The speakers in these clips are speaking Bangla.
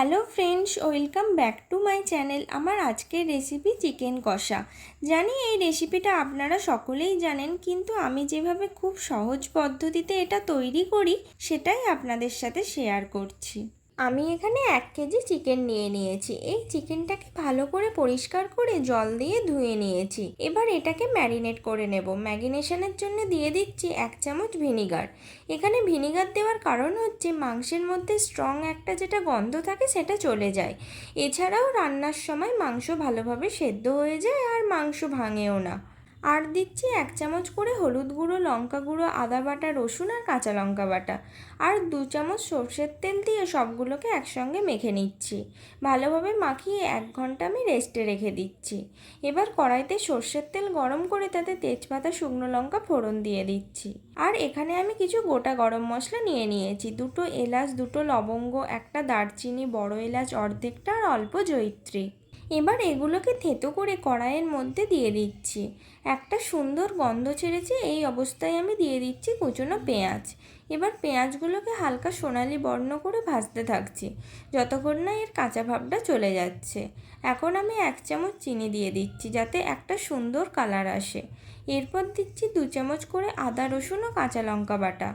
Hello friends, welcome back to my channel আমার আজকের রেসিপি চিকেন কষা। জানি এই রেসিপিটা আপনারা সকলেই জানেন, কিন্তু আমি যেভাবে খুব সহজ পদ্ধতিতে এটা তৈরি করি, সেটাই আপনাদের সাথে শেয়ার করছি। আমি এখানে এক কেজি চিকেন নিয়ে নিয়েছি। এই চিকেনটাকে ভালো করে পরিষ্কার করে জল দিয়ে ধুয়ে নিয়েছি। এবার এটাকে ম্যারিনেট করে নেব। ম্যারিনেশনের জন্য দিয়ে দিচ্ছি এক চামচ ভিনিগার। এখানে ভিনিগার দেওয়ার কারণ হচ্ছে মাংসের মধ্যে স্ট্রং একটা যেটা গন্ধ থাকে সেটা চলে যায়। এছাড়াও রান্নার সময় মাংস ভালোভাবে সেদ্ধ হয়ে যায় আর মাংস ভাঙেও না। আর দিচ্ছি এক চামচ করে হলুদ গুঁড়ো, লঙ্কা গুঁড়ো, আদা বাটা, রসুন আর কাঁচা লঙ্কা বাটা। আর দু চামচ সর্ষের তেল দিয়ে সবগুলোকে একসঙ্গে মেখে নিচ্ছি। ভালোভাবে মাখিয়ে এক ঘণ্টা আমি রেস্টে রেখে দিচ্ছি। এবার কড়াইতে সর্ষের তেল গরম করে তাতে তেজপাতা, শুকনো লঙ্কা ফোড়ন দিয়ে দিচ্ছি। আর এখানে আমি কিছু গোটা গরম মশলা নিয়ে নিয়েছি। দুটো এলাচ, দুটো লবঙ্গ, একটা দারচিনি, বড় এলাচ, অর্ধেকটা আর অল্প জয়িত্রী। এবার এগুলোকে থেতো করে কড়াইয়ের মধ্যে দিয়ে দিচ্ছি। একটা সুন্দর গন্ধ ছেড়েছে, এই অবস্থায় আমি দিয়ে দিচ্ছি কুচনো পেঁয়াজ। এবার পেঁয়াজগুলোকে হালকা সোনালি বর্ণ করে ভাজতে থাকছি, যতক্ষণ না এর কাঁচা ভাবটা চলে যাচ্ছে। এখন আমি এক চামচ চিনি দিয়ে দিচ্ছি, যাতে একটা সুন্দর কালার আসে। এরপর দিচ্ছি দু চামচ করে আদা, রসুন ও কাঁচা লঙ্কা বাটা।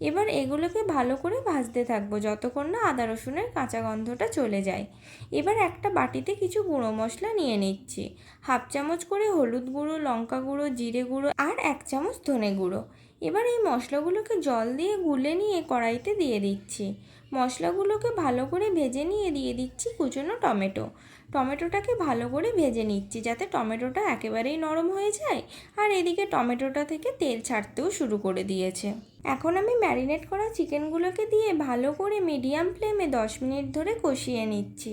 এবার এগুলোকে ভালো করে ভাজতে থাকব যতক্ষণ না আদা রসুনের কাঁচা গন্ধটা চলে যায়। এবার একটা বাটিতে কিছু গুঁড়ো মশলা নিয়ে নিচ্ছি। হাফ চামচ করে হলুদ গুঁড়ো, লঙ্কা গুঁড়ো, জিরে গুঁড়ো আর এক চামচ ধনে গুঁড়ো। এবার এই মশলাগুলোকে জল দিয়ে গুলে নিয়ে কড়াইতে দিয়ে দিচ্ছি। মশলাগুলোকে ভালো করে ভেজে নিয়ে দিয়ে দিচ্ছি কুচনো টমেটো। টমেটোটাকে ভালো করে ভেজে নিচ্ছি যাতে টমেটোটা একেবারেই নরম হয়ে যায় আর এদিকে টমেটোটা থেকে তেল ছাড়তেও শুরু করে দিয়েছে। এখন আমি ম্যারিনেট করা চিকেনগুলোকে দিয়ে ভালো করে মিডিয়াম ফ্লেমে দশ মিনিট ধরে কষিয়ে নিচ্ছি।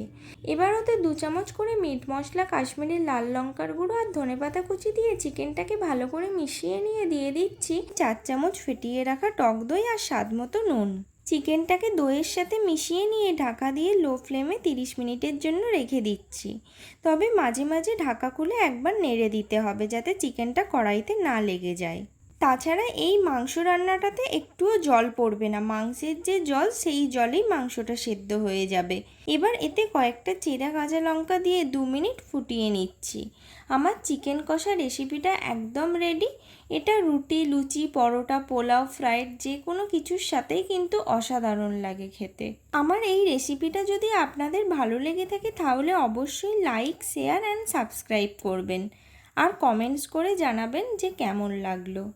এবার ওতে দু চামচ করে মিট মশলা, কাশ্মীরি লাল লঙ্কার গুঁড়ো আর ধনেপাতা কুচি দিয়ে চিকেনটাকে ভালো করে মিশিয়ে নিয়ে দিয়ে দিচ্ছি চার চামচ ফেটিয়ে রাখা টক দই আর স্বাদ মতো নুন। চিকেনটাকে দইয়ের সাথে মিশিয়ে নিয়ে ঢাকা দিয়ে লো ফ্লেমে তিরিশ মিনিটের জন্য রেখে দিচ্ছি। তবে মাঝে মাঝে ঢাকা খুলে একবার নেড়ে দিতে হবে যাতে চিকেনটা কড়াইতে না লেগে যায়। তাছাড়া এই মাংস রান্নাটাতে একটুও জল পড়বে না। মাংসের যে জল, সেই জলেই মাংসটা সেদ্ধ হয়ে যাবে। এবার এতে কয়েকটা চেরা কাঁচা লঙ্কা দিয়ে দু মিনিট ফুটিয়ে নিচ্ছি। আমার চিকেন কষা রেসিপিটা একদম রেডি এটা রুটি, লুচি, পরোটা, পোলাও ফ্রাইড যে কোনো কিছুর সাথেই কিন্তু অসাধারণ লাগে খেতে। আমার এই রেসিপিটা যদি আপনাদের ভালো লেগে থাকে, তাহলে অবশ্যই লাইক শেয়ার অ্যান্ড সাবস্ক্রাইব করবেন। আর কমেন্টস করে জানাবেন যে কেমন লাগল।